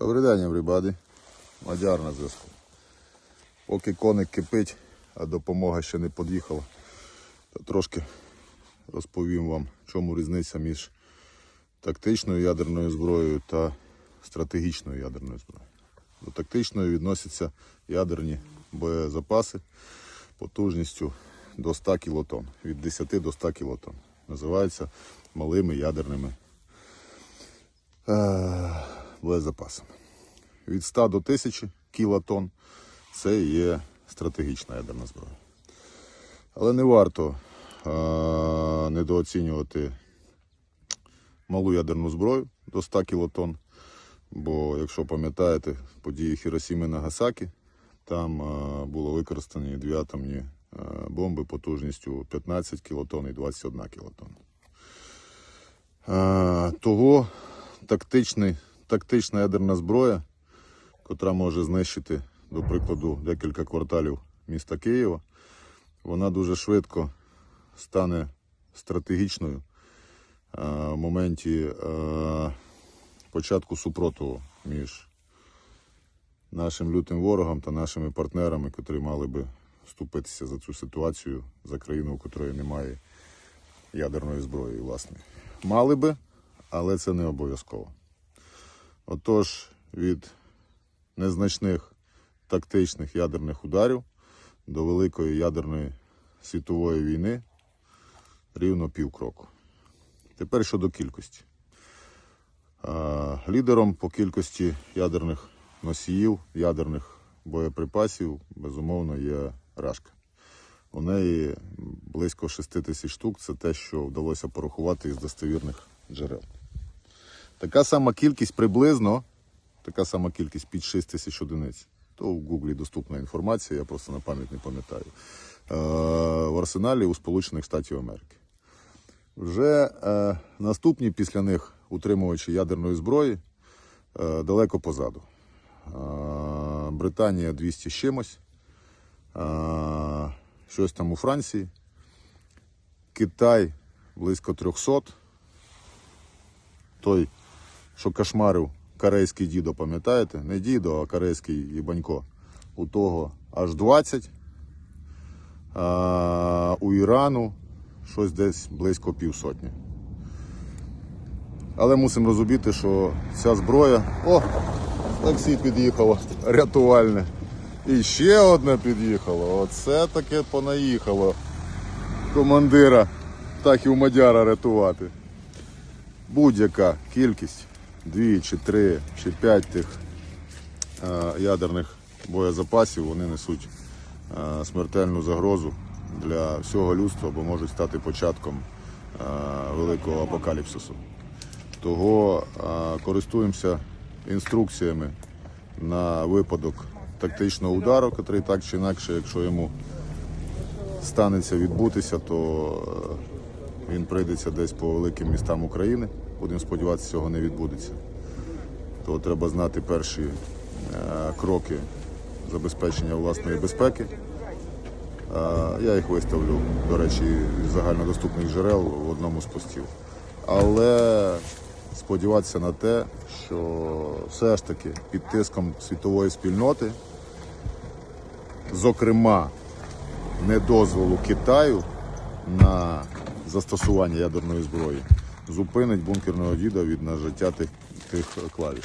Добрий день, everybody. Мадяр на зв'язку. Поки коник кипить, а допомога ще не під'їхала, то трошки розповім вам, чому різниця між тактичною ядерною зброєю та стратегічною ядерною зброєю. До тактичної відносяться ядерні боєзапаси потужністю до 100 кілотон, від 10 до 100 кілотон. Називаються малими ядерними е, боєзапасами. Від 100 до 1000 кілотон це є стратегічна ядерна зброя. Але не варто е, недооцінювати малу ядерну зброю до 100 кілотон. Бо, якщо пам'ятаєте, події Хіросіми Нагасакі, там е, було використані дві атомні е, бомби потужністю 15 кілотон і 21 кілотон. Е, того тактичний, тактична ядерна зброя, котра може знищити, до прикладу, декілька кварталів міста Києва, вона дуже швидко стане стратегічною е, в моменті е, початку супротиву між нашим лютим ворогом та нашими партнерами, котрі мали би вступитися за цю ситуацію за країну, у котрої немає ядерної зброї власної. Мали би, але це не обов'язково. Отож, від незначних тактичних ядерних ударів до великої ядерної світової війни рівно півкроку. Тепер щодо кількості. Лідером по кількості ядерних носіїв, ядерних боєприпасів, безумовно, є Рашка. У неї близько 6 тисяч штук. Це те, що вдалося порахувати із достовірних джерел. Така сама кількість приблизно, така сама кількість під 6 тисяч одиниць. То в Гуглі доступна інформація, я просто на пам'ять не пам'ятаю. Е, в арсеналі у Сполучених Штатів Америки. Вже е, наступні після них утримувачі ядерної зброї е, далеко позаду. Е, Британія 200 з чимось, е, щось там у Франції, Китай близько 300. Той, що кошмарив корейський дідо, пам'ятаєте? Не дідо, а корейський їбанько. У того аж 20. А, у Ірану щось десь близько півсотні. Але мусимо розуміти, що ця зброя. О, таксі під'їхало рятувальне. І ще одне під'їхало. Оце таке понаїхало командира птахів Мадяра рятувати. Будь-яка кількість, дві чи три чи п'ять тих е, ядерних боєзапасів, вони несуть е, смертельну загрозу для всього людства, бо можуть стати початком е, великого апокаліпсису. Того користуємося інструкціями на випадок тактичного удару, який так чи інакше, якщо йому станеться відбутися, то він прийдеться десь по великим містам України. Будемо сподіватися, цього не відбудеться. То треба знати перші е, кроки забезпечення власної безпеки. Я їх виставлю, до речі, з загальнодоступних джерел в одному з постів. Але сподіватися на те, що все ж таки під тиском світової спільноти, зокрема, недозволу Китаю на застосування ядерної зброї, зупинить бункерного діда від нажиття тих, тих клавіш.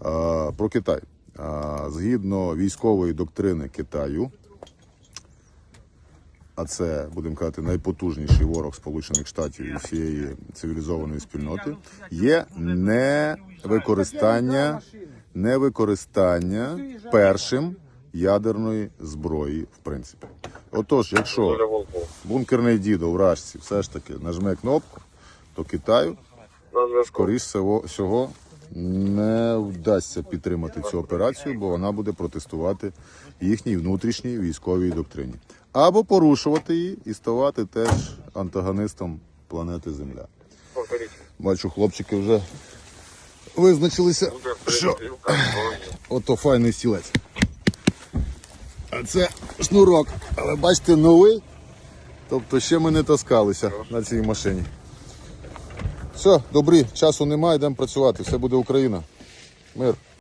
А, про Китай. А, згідно військової доктрини Китаю, а це, будемо казати, найпотужніший ворог Сполучених Штатів і всієї цивілізованої спільноти, є не використання, не використання першим ядерної зброї, в принципі. Отож, якщо бункерний дідо в Рашці все ж таки нажме кнопку, то Китаю, скоріш всього, не вдасться підтримати цю операцію, бо вона буде протестувати їхній внутрішній військовій доктрині. Або порушувати її і ставати теж антагонистом планети Земля. Бачу, хлопчики вже визначилися, що ото файний стілець. А це шнурок. Але бачите, новий. Тобто ще ми не таскалися на цій машині. Все, добрі, часу немає, йдемо працювати. Все буде Україна. Мир.